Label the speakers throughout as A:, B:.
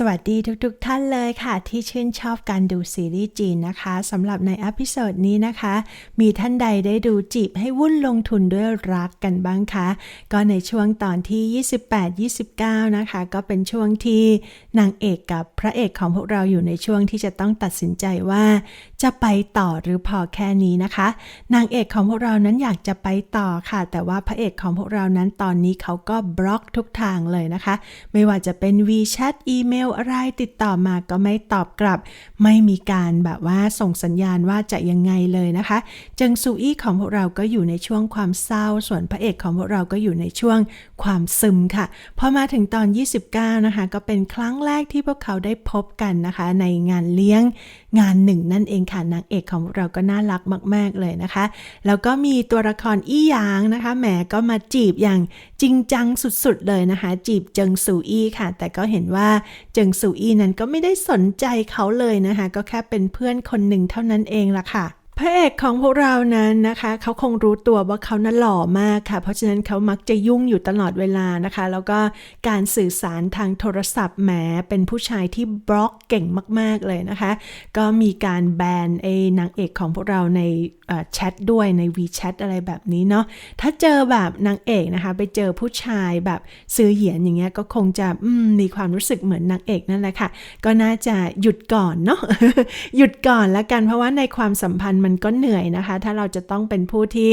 A: สวัสดีทุกๆทท่านเลยค่ะ ที่ชื่นชอบการดูซีรีส์จีนนะคะสำหรับในอพิโซดนี้นะคะ มีท่านใดได้ดูจีบให้วุ่นลงทุนด้วยรักกันบ้างคะ ก็ในช่วงตอนที่ 28-29 นะคะ ก็เป็นช่วงที่นางเอกกับพระเอกของพวกเราอยู่ในช่วงที่จะต้องตัดสินใจว่า จะไปต่อหรือพอแค่นี้นะคะ นางเอกของพวกเรานั้นอยากจะไปต่อค่ะ แต่ว่าพระเอกของพวกเรานั้นตอนนี้เขาก็บล็อกทุกทางเลยนะคะ ไม่ว่าจะเป็น WeChat อีเมลอะไรติดต่อมาก็ไม่ตอบกลับ ไม่มีการแบบว่าส่งสัญญาณว่าจะยังไงเลยนะคะ เจิงซูอี้ของพวกเราก็อยู่ในช่วงความเศร้า ส่วนพระเอกของพวกเราก็อยู่ในช่วงความซึมค่ะ พอมาถึงตอน 29 นะคะ ก็เป็นครั้งแรกที่พวกเขาได้พบกันนะคะ ในงานเลี้ยงงานหนึ่งนั่นเองค่ะนางเอกของเราก็น่ารักมาก ๆเลยนะคะ แล้วก็มีตัวละครอี้หยางนะคะแหมก็มาจีบอย่างจริงจังสุดๆเลยนะคะ จีบเจิงซูอี้ค่ะ แต่ก็เห็นว่าเจิงซูอี้นั้นก็ไม่ได้สนใจเขาเลยนะคะ ก็แค่เป็นเพื่อนคนหนึ่งเท่านั้นเองละค่ะ พระเอกของพวกเรานั้นนะคะ เขาคงรู้ตัวว่าเขานั้นหล่อมากค่ะ เพราะฉะนั้นเขามักจะยุ่งอยู่ตลอดเวลานะคะ แล้วก็การสื่อสารทางโทรศัพท์แหมเป็นผู้ชายที่บล็อกเก่งมาก ๆ เลยนะคะ ก็มีการแบนไอ้นางเอกของพวกเราในแชทด้วยใน WeChat อะไรแบบนี้เนาะถ้าเจอแบบนางเอกนะคะ ไปเจอผู้ชายแบบซื้อเหยียนอย่างเงี้ยก็คงจะมีความรู้สึกเหมือนนางเอกนั่นแหละค่ะ ก็น่าจะหยุดก่อนเนาะหยุดก่อนแล้วกันเพราะว่าในความสัมพันธ์มันก็เหนื่อยนะคะ ถ้าเราจะต้องเป็นผู้ที่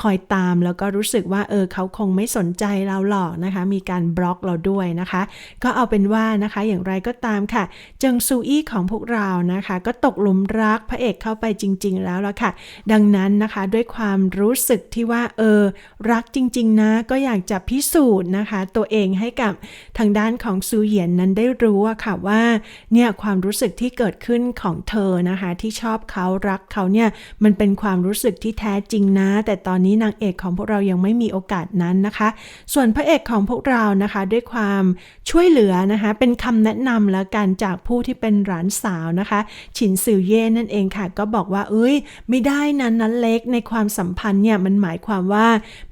A: คอยตามแล้วก็รู้สึกว่าเออเขาคงไม่สนใจเราหรอกนะคะ มีการบล็อกเราด้วยนะคะ ก็เอาเป็นว่านะคะอย่างไรก็ตามค่ะเจิงซูอี้ของพวกเรานะคะ ก็ตกหลุมรักพระเอกเข้าไปจริง ๆ แล้วละค่ะ ดังนั้นนะคะด้วยความรู้สึกที่ว่าเออรักจริง ๆ นะ ก็อยากจะพิสูจน์นะคะ ตัวเองให้กับทางด้านของซูเหยียนนั้นได้รู้อะค่ะว่าเนี่ยความรู้สึกที่เกิดขึ้นของเธอนะคะ ที่ชอบเขารักเขาเนี่ยมันเป็นความรู้สึกที่แท้จริงนะ แต่ตอนนี้นางเอกของพวกเรายังไม่มีโอกาสนั้นนะคะ ส่วนพระเอกของพวกเรานะคะ ด้วยความช่วยเหลือนะคะ เป็นคำแนะนำแล้วกันจากผู้ที่เป็นหลานสาวนะคะ ฉินซือเย่นั่นเองค่ะ ก็บอกว่า เอ้ย ไม่ได้นั้นนั้นเล็กในความสัมพันธ์เนี่ยมันหมายความว่า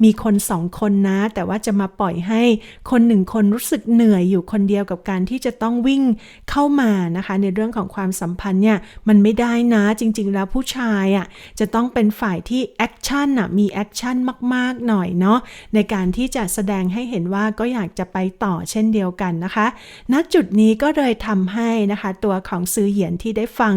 A: มีคนสองคนนะ แต่ว่าจะมาปล่อยให้คนหนึ่งคนรู้สึกเหนื่อยอยู่คนเดียวกับการที่จะต้องวิ่งเข้ามานะคะ ในเรื่องของความสัมพันธ์เนี่ยมันไม่ได้นะจริง ๆ แล้วผู้ชายอะจะต้องเป็นฝ่ายที่แอคชั่นอะมีแอคชั่นมากๆหน่อยเนาะในการที่จะแสดงให้เห็นว่าก็อยากจะไปต่อเช่นเดียวกันนะคะณจุดนี้ก็เลยทำให้นะคะ ตัวของซื้อเหยียนที่ได้ฟัง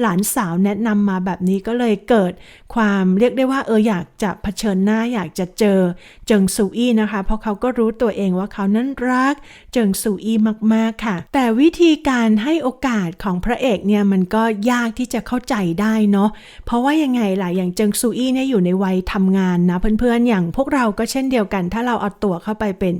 A: หลานสาวแนะนำมาแบบนี้ก็เลยเกิดความเรียกได้ว่าเอออยากจะเผชิญหน้าอยากจะเจอเจิงซูอี้นะคะ เพราะเขาก็รู้ตัวเองว่าเขานั้นรักเจิงซูอี้มากๆค่ะ แต่วิธีการให้โอกาสของพระเอกเนี่ยมันก็ยากที่จะเข้าใจได้เนาะเพราะว่ายังไงล่ะอย่างเจิงซูอี้เนี่ยอยู่ในวัยทำงานนะเพื่อนๆอย่างพวกเราก็เช่นเดียวกัน ถ้าเราเอาตัวเข้าไปเป็น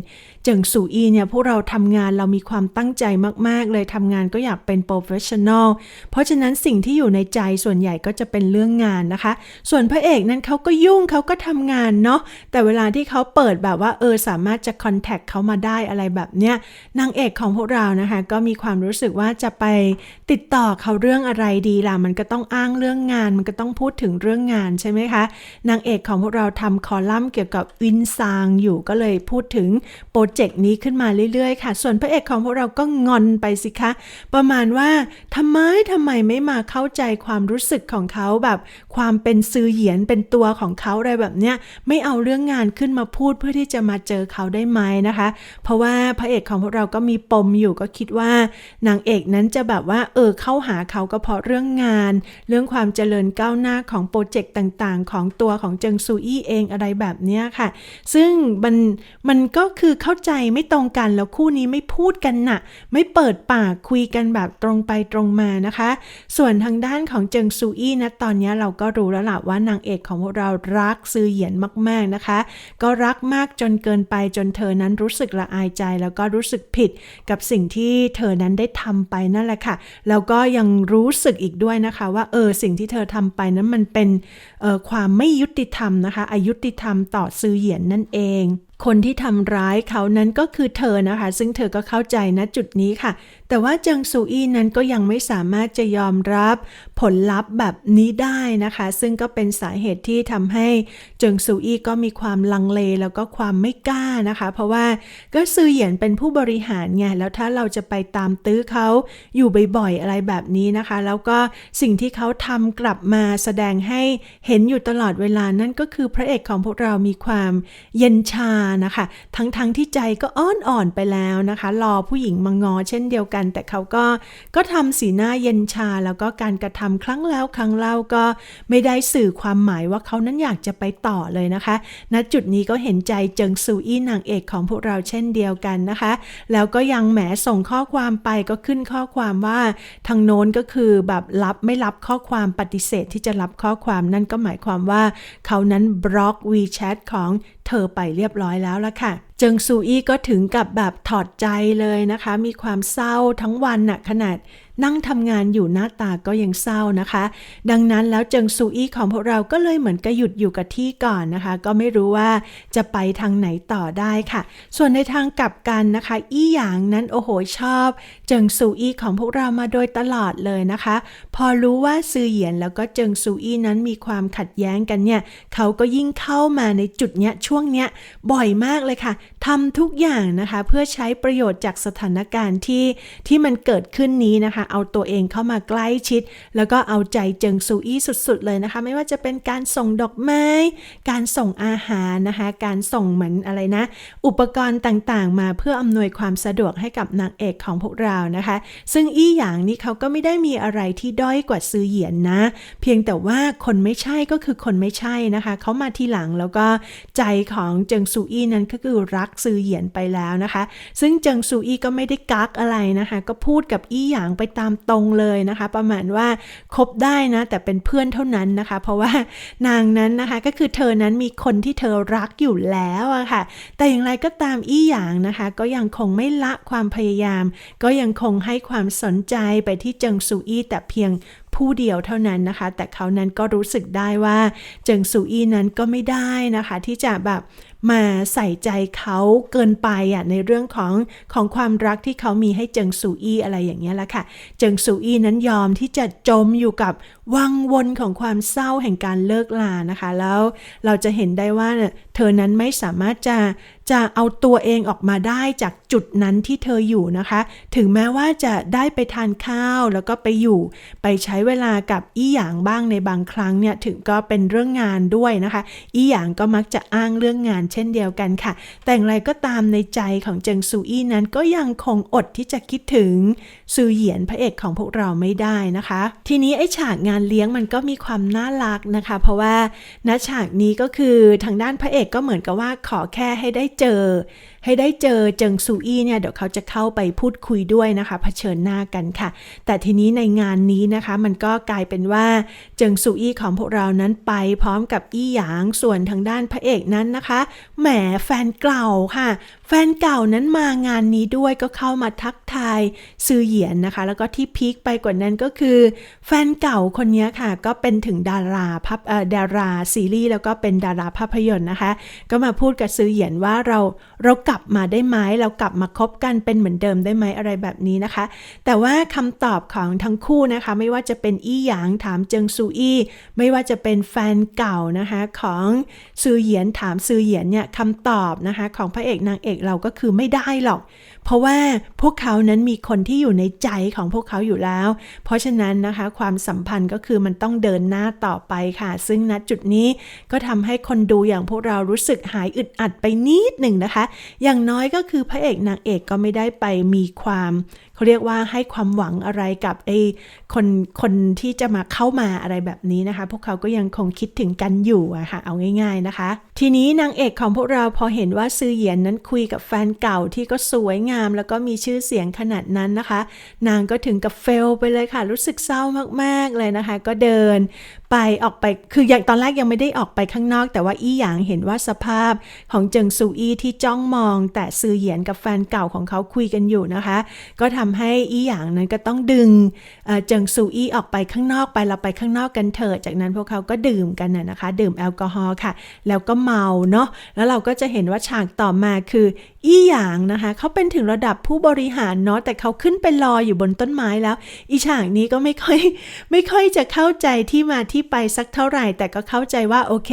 A: เจิงซูอีเนี่ยพวกเราทำงานเรามีความตั้งใจมาก ๆ เลยทำงานก็อยากเป็นโปรเฟชชั่นอลเพราะฉะนั้นสิ่งที่อยู่ในใจส่วนใหญ่ก็จะเป็นเรื่องงานนะคะ ส่วนพระเอกนั้นเขาก็ยุ่งเขาก็ทำงานเนาะแต่เวลาที่เขาเปิดแบบว่าเออสามารถจะคอนแทคเขามาได้อะไรแบบเนี้ยนางเอกของพวกเรานะคะ ก็มีความรู้สึกว่าจะไปติดต่อเขาเรื่องอะไรดีล่ะมันก็ต้องอ้างเรื่องงาน มันก็ต้องพูดถึงเรื่องงานใช่ไหมคะนางเอกของพวกเราทำคอลัมน์เกี่ยวกับวินซางอยู่ก็เลยพูดถึงโปรเจกต์นี้ขึ้นมาเรื่อยๆ ค่ะ ส่วนพระเอกของพวกเราก็งอนไปสิคะ ประมาณว่าทำไมทำไมไม่มาเข้าใจความรู้สึกของเขาแบบความเป็นซื้อเหยียนเป็นตัวของเขาอะไรแบบเนี้ยไม่เอาเรื่องงานขึ้นมาพูดเพื่อที่จะมาเจอเขาได้ไหมนะคะ เพราะว่าพระเอกของพวกเราก็มีปมอยู่ก็คิดว่านางเอกนั้นจะแบบว่าเออเข้าหาเขาก็เพราะเรื่องงาน เรื่องความเจริญก้าวหน้าของโปรเจกต์ต่างๆ ของตัวของเจิงซูอี้เองอะไรแบบเนี้ยค่ะ ซึ่งมันมันก็คือเข้าใจไม่ตรงกันแล้วคู่นี้ไม่พูดกันนะ่ะ ไม่เปิดปากคุยกันแบบตรงไปตรงมานะคะ ส่วนทางด้านของเจิงซูอี้นะตอนนี้เราก็รู้แล้วล่ะว่านางเอกของพวกเรารักซือเหยียนมากๆนะคะ ก็รักมากจนเกินไปจนเธอนั้นรู้สึกละอายใจ แล้วก็รู้สึกผิดกับสิ่งที่เธอนั้นได้ทำไปนั่นแหละค่ะ แล้วก็ยังรู้สึกอีกด้วยนะคะว่าเออสิ่งที่เธอทำไปนั้นมันเป็นความไม่ยุติธรรมนะคะอายุติธรรมต่อซือเหยียนนั่นเอง คนที่ทำร้ายเขานั้นก็คือเธอนะคะ ซึ่งเธอก็เข้าใจณจุดนี้ค่ะ แต่ว่าจิงซูอี้นั้นก็ยังไม่สามารถจะยอมรับผลลัพธ์แบบนี้ได้นะคะ ซึ่งก็เป็นสาเหตุที่ทำให้เจิงซูอี้ก็มีความลังเลแล้วก็ความไม่กล้านะคะ เพราะว่าก็ซือเหยียนเป็นผู้บริหารไงแล้วถ้าเราจะไปตามตื้อเขาอยู่บ่อยๆอะไรแบบนี้นะคะ แล้วก็สิ่งที่เขาทำกลับมาแสดงให้เห็นอยู่ตลอดเวลานั่นก็คือพระเอกของพวกเรามีความเย็นชานะคะ ทั้งๆทที่ใจก็อ้อนอ่อนไปแล้วนะคะ รอผู้หญิงมางอเช่นเดียวกัน แต่เขาก็ก็ทำสีหน้าเย็นชา แล้วก็การกระทำครั้งแล้วครั้งเล่าก็ไม่ได้สื่อความหมายว่าเขานั้นอยากจะไปต่อเลยนะคะณจุดนี้ก็เห็นใจเจิงซูอี้นางเอกของพวกเราเช่นเดียวกันนะคะ แล้วก็ยังแหมส่งข้อความไปก็ขึ้นข้อความว่าทางโน้นก็คือแบบรับไม่รับข้อความปฏิเสธที่จะรับข้อความนั่นก็หมายความว่า เขานั้นบล็อก WeChat ของเธอไปเรียบร้อยแล้วละค่ะ เจิงซูอี้ก็ถึงกับแบบถอดใจเลยนะคะ มีความเศร้าทั้งวันน่ะขนาด นั่งทำงานอยู่หน้าตาก็ยังเศร้านะคะ ดังนั้นแล้วเจิงซูอี้ของพวกเราก็เลยเหมือนกระหยุดอยู่กับที่ก่อนนะคะ ก็ไม่รู้ว่าจะไปทางไหนต่อได้ค่ะ ส่วนในทางกลับกันนะคะ อี้หยางนั้นโอ้โหชอบ เจิงซูอี้ของพวกเรามาโดยตลอดเลยนะคะ พอรู้ว่าซือเหยียนแล้วก็เจิงซูอี้นั้นมีความขัดแย้งกันเนี่ยเขาก็ยิ่งเข้ามาในจุดเนี้ยช่วงเนี้ยบ่อยมากเลยค่ะทำทุกอย่างนะคะ เพื่อใช้ประโยชน์จากสถานการณ์ที่ที่มันเกิดขึ้นนี้นะคะ เอาตัวเองเข้ามาใกล้ชิด แล้วก็เอาใจเจิงซูอี้สุดๆเลยนะคะ ไม่ว่าจะเป็นการส่งดอกไม้ การส่งอาหารนะคะ การส่งเหมือนอะไรนะ อุปกรณ์ต่างๆ มาเพื่ออำนวยความสะดวกให้กับนางเอกของพวกเรานะคะ ซึ่งอี้หยางนี้เขาก็ไม่ได้มีอะไรที่ด้อยกว่าซือเหยียนนะ เพียงแต่ว่าคนไม่ใช่ก็คือคนไม่ใช่นะคะเขามาทีหลังแล้วก็ใจของเจิงซูอี้นั้นก็คือรักซือเหยียนไปแล้วนะคะ ซึ่งเจิงซูอี้ก็ไม่ได้กักอะไรนะคะ ก็พูดกับอี้หยางไปตามตรงเลยนะคะ ประมาณว่าคบได้นะ แต่เป็นเพื่อนเท่านั้นนะคะ เพราะว่านางนั้นนะคะก็คือเธอนั้นมีคนที่เธอรักอยู่แล้วอะค่ะ แต่อย่างไรก็ตามอี้หยางนะคะ ก็ยังคงไม่ละความพยายาม ก็ยังคงให้ความสนใจไปที่เจิงซูอี้แต่เพียงผู้เดียวเท่านั้นนะคะ แต่เขานั้นก็รู้สึกได้ว่า เจิงซูอี้นั้นก็ไม่ได้นะคะ ที่จะแบบ มาใส่ใจเขาเกินไปอะในเรื่องของของความรักที่เขามีให้เจิงซูอี้อะไรอย่างเงี้ยแหละค่ะ เจิงซูอี้นั้นยอมที่จะจมอยู่กับ วังวนของความเศร้าแห่งการเลิกลานะคะ แล้วเราจะเห็นได้ว่าเธอนั้นไม่สามารถจะจะเอาตัวเองออกมาได้จากจุดนั้นที่เธออยู่นะคะ ถึงแม้ว่าจะได้ไปทานข้าวแล้วก็ไปอยู่ ไปใช้เวลากับอี้หยางบ้างในบางครั้งเนี่ยถึงก็เป็นเรื่องงานด้วยนะคะ อี้หยางก็มักจะอ้างเรื่องงานเช่นเดียวกันค่ะ แต่อย่างไรก็ตามในใจของเจิงซูอี้นั้นก็ยังคงอดที่จะคิดถึงซือเหยียนพระเอกของพวกเราไม่ได้นะคะ ทีนี้ไอ้ฉากงานเลี้ยงมันก็มีความน่ารักนะคะ เพราะว่าณฉากนี้ก็คือทางด้านพระเอกก็เหมือนกับว่าขอแค่ให้ได้เจอ ให้ได้เจอเจิงซูอี้เนี่ยเดี๋ยวเขาจะเข้าไปพูดคุยด้วยนะคะเผชิญหน้ากันค่ะ แต่ทีนี้ในงานนี้นะคะ มันก็กลายเป็นว่าเจิงซูอี้ของพวกเรานั้นไปพร้อมกับอี้หยางส่วนทางด้านพระเอกนั้นนะคะแหมแฟนเก่าค่ะ แฟนเก่านั้นมางานนี้ด้วยก็เข้ามาทักทายซือเหยียนนะคะ แล้วก็ที่พีคไปกว่านั้นก็คือ แฟนเก่าคนนี้ค่ะก็เป็นถึงดาราภาพเอ่อดาราซีรีส์แล้วก็เป็นดาราภาพยนตร์นะคะ ก็มาพูดกับซือเหยียนว่าเราเรากลับมาได้ไหมเรากลับมาคบกันเป็นเหมือนเดิมได้ไหมอะไรแบบนี้นะคะ แต่ว่าคำตอบของทั้งคู่นะคะ ไม่ว่าจะเป็นอี้หยางถามเจิงซูอี้ไม่ว่าจะเป็นแฟนเก่านะคะของซือเหยียนถามซือเหยียนเนี่ยคำตอบนะคะของพระเอกนางเอกเราก็คือไม่ได้หรอก เพราะว่าพวกเขานั้นมีคนที่อยู่ในใจของพวกเขาอยู่แล้ว เพราะฉะนั้นนะคะความสัมพันธ์ก็คือมันต้องเดินหน้าต่อไปค่ะ ซึ่งณจุดนี้ก็ทำให้คนดูอย่างพวกเรารู้สึกหายอึดอัดไปนิดหนึ่งนะคะอย่างน้อยก็คือพระเอกนางเอกก็ไม่ได้ไปมีความ เขาเรียกว่าให้ความหวังอะไรกับไอ้คนคนที่จะมาเข้ามาอะไรแบบนี้นะคะ พวกเขาก็ยังคงคิดถึงกันอยู่อะค่ะเอาง่าย ๆนะคะ ทีนี้นางเอกของพวกเราพอเห็นว่าซือเหยียนนั้นคุยกับแฟนเก่าที่ก็สวยงาม แล้วก็มีชื่อเสียงขนาดนั้นนะคะ นางก็ถึงกับเฟลไปเลยค่ะ รู้สึกเศร้ามากๆเลยนะคะ ก็เดินไปออกไปคืออย่างตอนแรกยังไม่ได้ออกไปข้างนอก แต่ว่าอี้หยางเห็นว่าสภาพของเจิงซูอี้ที่จ้องมอง แต่ซือเหยียนกับแฟนเก่าของเขาคุยกันอยู่นะคะ ก็ทำให้อีหยางนั้นก็ต้องดึงเจิงซูอี้ออกไปข้างนอกไปเราไปข้างนอกกันเถิดจากนั้นพวกเขาก็ดื่มกันน่ะนะคะ ดื่มแอลกอฮอล์ค่ะ แล้วก็เมาเนาะแล้วเราก็จะเห็นว่าฉากต่อมาคืออีหยางนะคะเขาเป็นถึงระดับผู้บริหารเนาะแต่เขาขึ้นไปรออยู่บนต้นไม้แล้ว อีฉากนี้ก็ไม่ค่อยไม่ค่อยจะเข้าใจที่มาที่ไปสักเท่าไหร่ แต่ก็เข้าใจว่าโอเค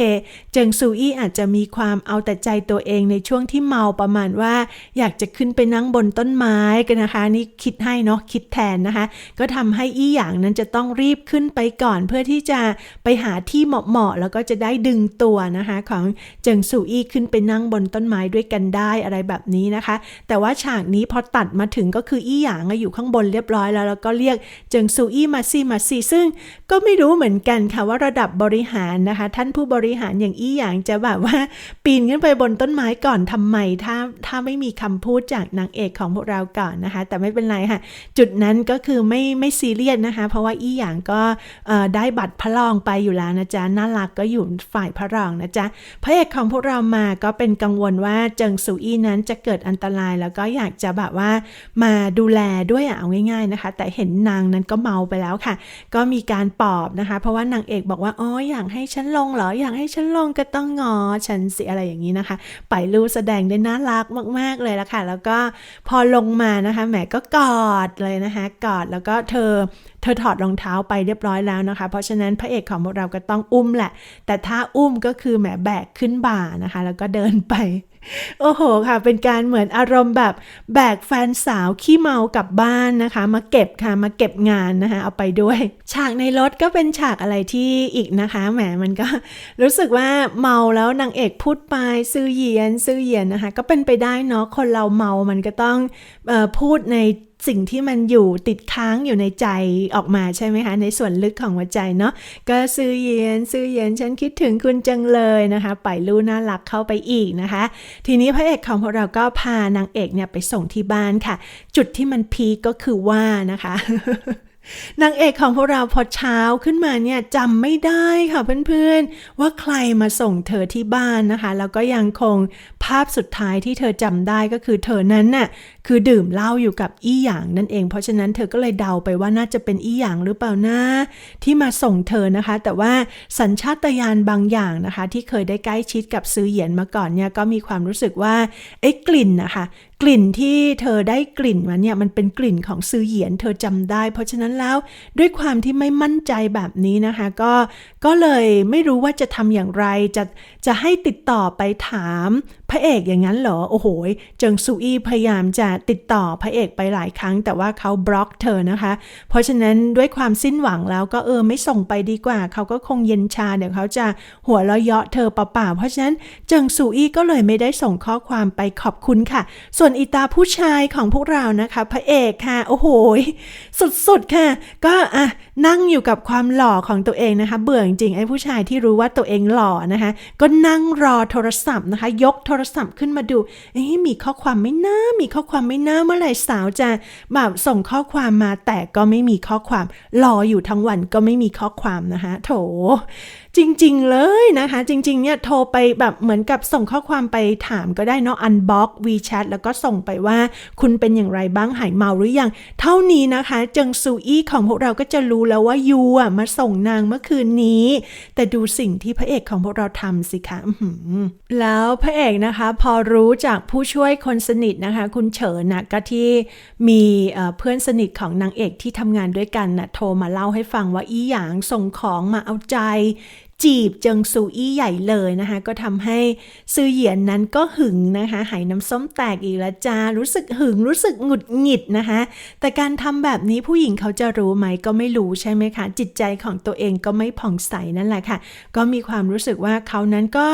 A: เจิงซูอี้อาจจะมีความเอาแต่ใจตัวเองในช่วงที่เมาประมาณว่า อยากจะขึ้นไปนั่งบนต้นไม้กันนะคะนี่คิดิดให้เนาะคิดแทนนะคะ ก็ทำให้อี้หยางนั้นจะต้องรีบขึ้นไปก่อนเพื่อที่จะไปหาที่เหมาะๆแล้วก็จะได้ดึงตัวนะคะ ของเจิงซูอี้ขึ้นไปนั่งบนต้นไม้ด้วยกันได้อะไรแบบนี้นะคะ แต่ว่าฉากนี้พอตัดมาถึงก็คืออี้หยางอยู่ข้างบนเรียบร้อยแล้วแล้วก็เรียกเจิงซูอี้มาซี่มาซี่ซึ่งก็ไม่รู้เหมือนกันค่ะว่าระดับบริหารนะคะ ท่านผู้บริหารอย่างอี้หยางจะแบบว่า ปีนขึ้นไปบนต้นไม้ก่อนทำไมถ้าถ้าไม่มีคำพูดจากนางเอกของพวกเราก่อนนะคะ แต่ไม่เป็นไรค่ะ จุดนั้นก็คือไม่ไม่ซีเรียสนะคะ เพราะว่าอี้หยางก็ได้บัตรพระรองไปอยู่แล้วนะจ๊ะน่ารักก็อยู่ฝ่ายพระรองนะจ๊ะพระเอกของพวกเรามาก็เป็นกังวลว่าเจิงซูอี้นั้นจะเกิดอันตรายแล้วก็อยากจะแบบว่ามาดูแลด้วยอะเอาง่าย ๆนะคะ แต่เห็นนางนั้นก็เมาไปแล้วค่ะ ก็มีการปอบนะคะ เพราะว่านางเอกบอกว่าอ๋ออยากให้ฉันลงเหรออยากให้ฉันลงก็ต้องงอฉันสิอะไรอย่างนี้นะคะไปรู้แสดงได้น่ารักมาก ๆเลยละค่ะ แล้วก็พอลงมานะคะแหมก็กอดเลยนะคะกอดแล้วก็เธอเธอถอดรองเท้าไปเรียบร้อยแล้วนะคะ เพราะฉะนั้นพระเอกของพวกเราก็ต้องอุ้มแหละ แต่ถ้าอุ้มก็คือแหมแบกขึ้นบ่านะคะ แล้วก็เดินไป โอ้โหค่ะ เป็นการเหมือนอารมณ์แบบแบกแฟนสาวขี้เมากลับบ้านนะคะ มาเก็บค่ะมาเก็บงานนะคะ เอาไปด้วย ฉากในรถก็เป็นฉากอะไรที่อีกนะคะแหมมันก็รู้สึกว่าเมาแล้วนางเอกพูดไปซื้อเยียนซื้อเยียนนะคะ ก็เป็นไปได้เนาะคนเราเมามันก็ต้องออพูดใน สิ่งที่มันอยู่ติดค้างอยู่ในใจออกมาใช่ไหมคะ ในส่วนลึกของหัวใจเนาะก็ซื้อเย็นซื้อเย็นฉันคิดถึงคุณจังเลยนะคะปล่อยลู่น่ารักเข้าไปอีกนะคะ ทีนี้พระเอกของพวกเราก็พานางเอกเนี่ยไปส่งที่บ้านค่ะ จุดที่มันพีกก็คือว่านะคะ นางเอกของพวกเราพอเช้าขึ้นมาเนี่ยจำไม่ได้ค่ะเพื่อนๆ ว่าใครมาส่งเธอที่บ้านนะคะ แล้วก็ยังคงภาพสุดท้ายที่เธอจำได้ก็คือเธอนั้นน่ะคือดื่มเหล้าอยู่กับอี้หยางนั่นเอง เพราะฉะนั้นเธอก็เลยเดาไปว่าน่าจะเป็นอี้หยางหรือเปล่านะที่มาส่งเธอนะคะ แต่ว่าสัญชาตญาณบางอย่างนะคะ ที่เคยได้ใกล้ชิดกับซื้อเหยียนมาก่อนเนี่ยก็มีความรู้สึกว่าไอ้กลิ่นนะคะ กลิ่นที่เธอได้กลิ่นมาเนี่ยมันเป็นกลิ่นของซือเหยียนเธอจำได้ เพราะฉะนั้นแล้วด้วยความที่ไม่มั่นใจแบบนี้นะคะ ก็ก็เลยไม่รู้ว่าจะทำอย่างไรจะจะให้ติดต่อไปถามพระเอกอย่างนั้นเหรอ โอ้โหเจิงซูอี้พยายามจะติดต่อพระเอกไปหลายครั้ง แต่ว่าเขาบล็อกเธอนะคะ เพราะฉะนั้นด้วยความสิ้นหวังแล้วก็เออไม่ส่งไปดีกว่า เขาก็คงเย็นชาเดี๋ยวเขาจะหัวเราะเยาะเธอเปล่าๆเพราะฉะนั้นเจิงซูอี้ก็เลยไม่ได้ส่งข้อความไปขอบคุณค่ะ ส่วนอีตาผู้ชายของพวกเรานะคะ พระเอกค่ะ โอ้โห สุดๆค่ะ ก็อะ นั่งอยู่กับความหล่อของตัวเองนะคะ เบื่อจริงๆไอ้ผู้ชายที่รู้ว่าตัวเองหล่อนะคะ ก็นั่งรอโทรศัพท์นะคะ ยกโทรศัพท์ขึ้นมาดูเอ๊มีข้อความไม่น่ามีข้อความไม่น่าเมื่อไหร่สาวจะแบบส่งข้อความมาแต่ก็ไม่มีข้อความรออยู่ทั้งวันก็ไม่มีข้อความนะคะโถจริงๆเลยนะคะ จริงๆเนี่ยโทรไปแบบเหมือนกับส่งข้อความไปถามก็ได้เนาะ unbox WeChat แล้วก็ส่งไปว่าคุณเป็นอย่างไรบ้างหายเมาหรือยัง เท่านี้นะคะ เจิงซูอี้ของพวกเราก็จะรู้แล้วว่ายูอะมาส่งนางเมื่อคืนนี้ แต่ดูสิ่งที่พระเอกของพวกเราทำสิคะแล้วพระเอกนะคะ พอรู้จากผู้ช่วยคนสนิทนะคะ คุณเฉินนะก็ที่มีเอ่อเพื่อนสนิทของนางเอกที่ทำงานด้วยกันนะโทรมาเล่าให้ฟังว่าอีหยางส่งของมาเอาใจ จีบเจิงซูอี้ใหญ่เลยนะคะ ก็ทำให้ซือเหยียนนั้นก็หึงนะคะหายน้ำส้มแตกอีกล้วจ้ารู้สึกหึงรู้สึกหงุดหงิดนะคะ แต่การทำแบบนี้ผู้หญิงเขาจะรู้ไหมก็ไม่รู้ใช่ไหมคะ จิตใจของตัวเองก็ไม่ผ่องใสนั่นแหละค่ะ ก็มีความรู้สึกว่าเขานั้นก็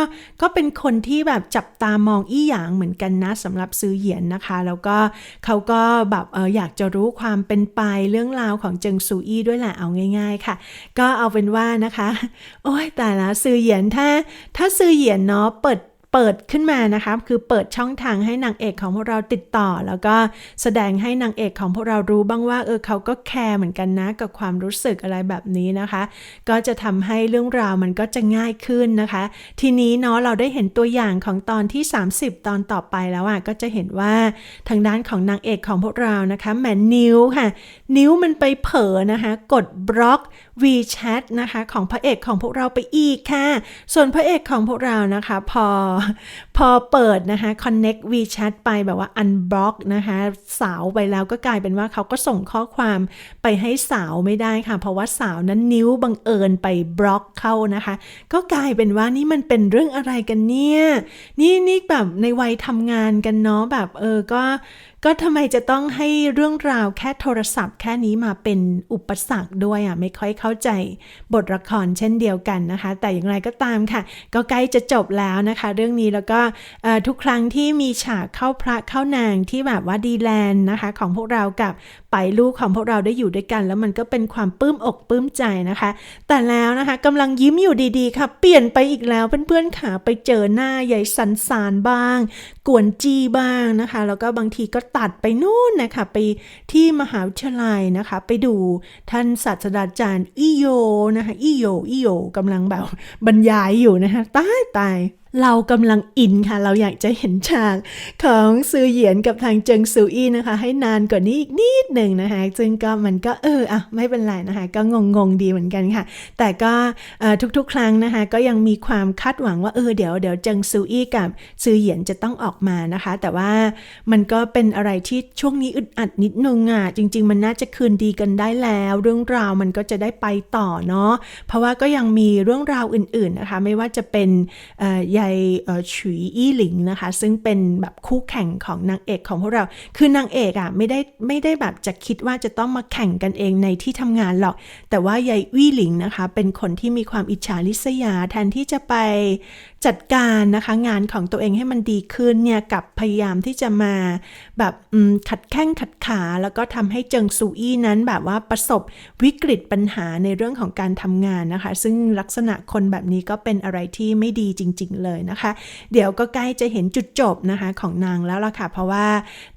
A: ก็เป็นคนที่แบบจับตามองอี้หยางเหมือนกันนะสำหรับซือเหยียนนะคะ แล้วก็เขาก็แบบเอออยากจะรู้ความเป็นไปเรื่องราวของเจิงซูอี้ด้วยแหละเอาง่าย ๆ ค่ะ ก็เอาเป็นว่านะคะโอ้ยแต่ละซื้อเหยียนถ้า ถ้าซื้อเหยียนเนาะเปิด เปิดขึ้นมานะคะคือเปิดช่องทางให้นางเอกของพวกเราติดต่อ แล้วก็แสดงให้นางเอกของพวกเรารู้บ้างว่าเออเขาก็แคร์เหมือนกันนะกับความรู้สึกอะไรแบบนี้นะคะ ก็จะทำให้เรื่องราวมันก็จะง่ายขึ้นนะคะ ทีนี้เนาะเราได้เห็นตัวอย่างของตอนที่ 30 ตอนต่อไปแล้วอะก็จะเห็นว่าทางด้านของนางเอกของพวกเรานะคะแหมนิ้วค่ะ นิ้วมันไปเผลอนะคะ กดบล็อก WeChat นะคะ ของพระเอกของพวกเราไปอีกค่ะ ส่วนพระเอกของพวกเรานะคะ พอพอเปิดนะคะ connect WeChat ไปแบบว่า unblock นะคะ สาวไปแล้วก็กลายเป็นว่าเขาก็ส่งข้อความไปให้สาวไม่ได้ค่ะ เพราะว่าสาวนั้นนิ้วบังเอิญไปบล็อกเข้านะคะ ก็กลายเป็นว่านี่มันเป็นเรื่องอะไรกันเนี่ย นี่นี่แบบในวัยทำงานกันเนาะแบบเออก็ ก็ทำไมจะต้องให้เรื่องราวแค่โทรศัพท์แค่นี้มาเป็นอุปสรรคด้วยอะไม่ค่อยเข้าใจบทละครเช่นเดียวกันนะคะ แต่อย่างไรก็ตามค่ะ ก็ใกล้จะจบแล้วนะคะ เรื่องนี้แล้วก็ทุกครั้งที่มีฉากเข้าพระเข้านางที่แบบว่าดีแลนด์นะคะ ของพวกเรากับไปลูกของพวกเราได้อยู่ด้วยกัน แล้วมันก็เป็นความปลื้มอกปลื้มใจนะคะ แต่แล้วนะคะกำลังยิ้มอยู่ดีๆค่ะ เปลี่ยนไปอีกแล้วเพื่อนๆค่ะไปเจอหน้าใหญ่สันสานบ้าง กวนจีบ้างนะคะ แล้วก็บางทีก็ตัดไปนู่นนะคะไปที่มหาวิทยาลัยนะคะ ไปดูท่านศาสตราจารย์อิโยนะคะอิโยอิโยกำลังแบบบรรยายอยู่นะคะตายตาย เรากำลังอินค่ะ เราอยากจะเห็นฉากของซือเหยียนกับทางเจิงซูอี้นะคะ ให้นานกว่านี้อีกนิดหนึ่งนะคะซึ่งก็มันก็เอออะไม่เป็นไรนะคะ ก็งงๆดีเหมือนกันค่ะ แต่ก็ทุกๆ ครั้งนะคะ ก็ยังมีความคาดหวังว่าเออเดี๋ยวเดี๋ยวเจิงซูอี้กับซือเหยียนจะต้องออกมานะคะ แต่ว่ามันก็เป็นอะไรที่ช่วงนี้อึดอัดนิดนึงอะจริง ๆ มันน่าจะคืนดีกันได้แล้ว เรื่องราวมันก็จะได้ไปต่อเนาะเพราะว่าก็ยังมีเรื่องราวอื่น ๆนะคะ ไม่ว่าจะเป็นเอ่อยายเอ่อฉุยอี้หลิงนะคะ ซึ่งเป็นแบบคู่แข่งของนางเอกของพวกเรา คือนางเอกอะไม่ได้ไม่ได้แบบจะคิดว่าจะต้องมาแข่งกันเองในที่ทำงานหรอก แต่ว่ายายวี่หลิงนะคะ เป็นคนที่มีความอิจฉาริษยาแทนที่จะไปจัดการนะคะงานของตัวเองให้มันดีขึ้นเนี่ยกับพยายามที่จะมาแบบขัดแข้งขัดขา แล้วก็ทำให้เจิงซูอี้นั้นแบบว่าประสบวิกฤตปัญหาในเรื่องของการทำงานนะคะ ซึ่งลักษณะคนแบบนี้ก็เป็นอะไรที่ไม่ดีจริง ๆ เลยนะคะ เดี๋ยวก็ใกล้จะเห็นจุดจบนะคะของนางแล้วล่ะค่ะ เพราะว่า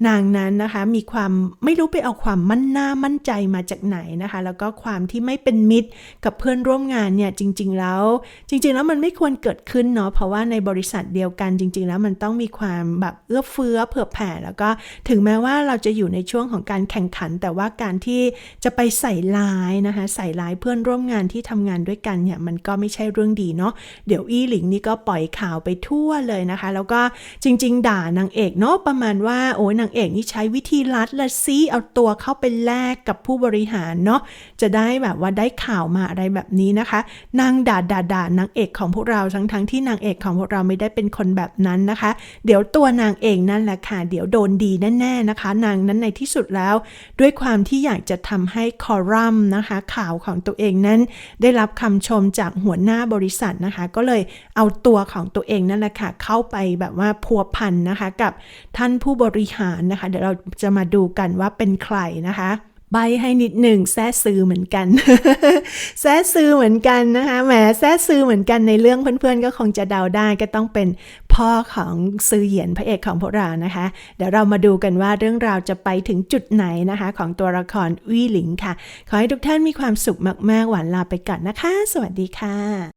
A: นางนั้นนะคะมีความไม่รู้ไปเอาความมั่นหน้ามั่นใจมาจากไหนนะคะ แล้วก็ความที่ไม่เป็นมิตรกับเพื่อนร่วมงานเนี่ยจริง ๆ แล้ว จริง ๆ แล้วมันไม่ควรเกิดขึ้นเนาะเพราะว่าในบริษัทเดียวกันจริง ๆ แล้วมันต้องมีความแบบเอื้อเฟื้อเผื่อแผ่แล้วก็ถึงแม้ว่าเราจะอยู่ในช่วงของการแข่งขัน แต่ว่าการที่จะไปใส่ร้ายนะคะใส่ร้ายเพื่อนร่วมงานที่ทำงานด้วยกันเนี่ยมันก็ไม่ใช่เรื่องดีเนาะเดี๋ยวอี้หลิงนี่ก็ปล่อยข่าวไปทั่วเลยนะคะ แล้วก็จริง ๆ ด่านางเอกเนาะประมาณว่าโอ้ยนางเอกนี่ใช้วิธีลัดละซีเอาตัวเข้าไปแลกกับผู้บริหารเนาะจะได้แบบว่าได้ข่าวมาอะไรแบบนี้นะคะนางด่าด่าด่านางเอกของพวกเราทั้งทั้งที่นางเอกของพวกเราไม่ได้เป็นคนแบบนั้นนะคะ เดี๋ยวตัวนางเองนั่นแหละค่ะเดี๋ยวโดนดีแน่ๆนะคะ นางนั้นในที่สุดแล้ว ด้วยความที่อยากจะทำให้คอรัมน์นะคะ ข่าวของตัวเองนั้น ได้รับคำชมจากหัวหน้าบริษัทนะคะ ก็เลยเอาตัวของตัวเองนั่นแหละค่ะ เข้าไปแบบว่าพัวพันนะคะกับท่านผู้บริหารนะคะ เดี๋ยวเราจะมาดูกันว่าเป็นใครนะคะใบให้นิดหนึ่งแซ่ซื้อเหมือนกัน แซ่ซื้อเหมือนกันนะคะแหมแซ่ซื้อเหมือนกันในเรื่องเพื่อนๆ ก็คงจะเดาได้ก็ต้องเป็นพ่อของซือเหยียนพระเอกของพวกเรานะคะ เดี๋ยวเรามาดูกันว่าเรื่องราวจะไปถึงจุดไหนนะคะ ของตัวละครวี่หลิงค่ะ ขอให้ทุกท่านมีความสุขมากๆ หวานลาไปก่อนนะคะ สวัสดีค่ะ